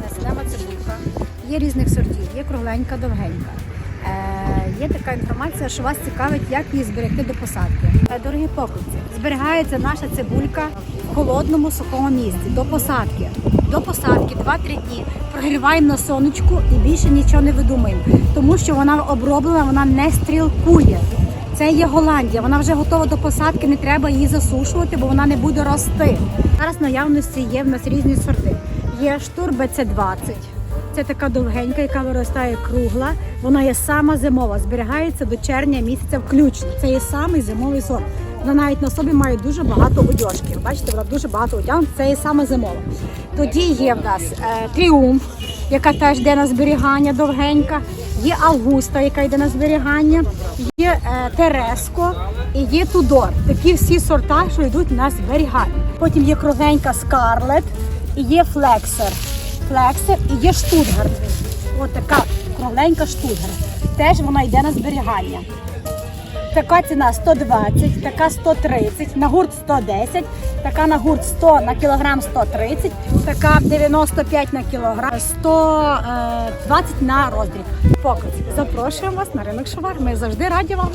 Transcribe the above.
населена цибулька. Є різних сортів, є кругленька, довгенька. Е, є така інформація, що вас цікавить, як її зберегти до посадки. Е, дорогі покупці, зберігається наша цибулька в холодному сухому місці до посадки. До посадки 2-3 дні прогріваємо на сонечку і більше нічого не видумаємо, тому що вона оброблена, вона не стрілкує. Це є Голландія. Вона вже готова до посадки, не треба її засушувати, бо вона не буде рости. Зараз наявності є в нас різні сорти. Є штур БЦ-20. Це така довгенька, яка виростає кругла. Вона є сама зимова, зберігається до червня місяця включно. Це є самий зимовий сорт. Вона навіть на собі має дуже багато одяжків. Бачите, вона дуже багато одягнута, це є саме зимова. Тоді є в нас е, тріумф, яка теж йде на зберігання довгенька. Є Августа, яка йде на зберігання, є е, Тереско і є Тудор. Такі всі сорта, що йдуть на зберігання. Потім є кругленька Скарлет і є Флексер. Флексер і є Штутгарт. Ось така кругленька Штутгарт. Теж вона йде на зберігання. Така ціна 120, така 130, на гурт 110, така на гурт 100 на кілограм 130, така 95 на кілограм, 120 на роздріб. Показ. Запрошуємо вас на ринок Шовар. Ми завжди раді вам.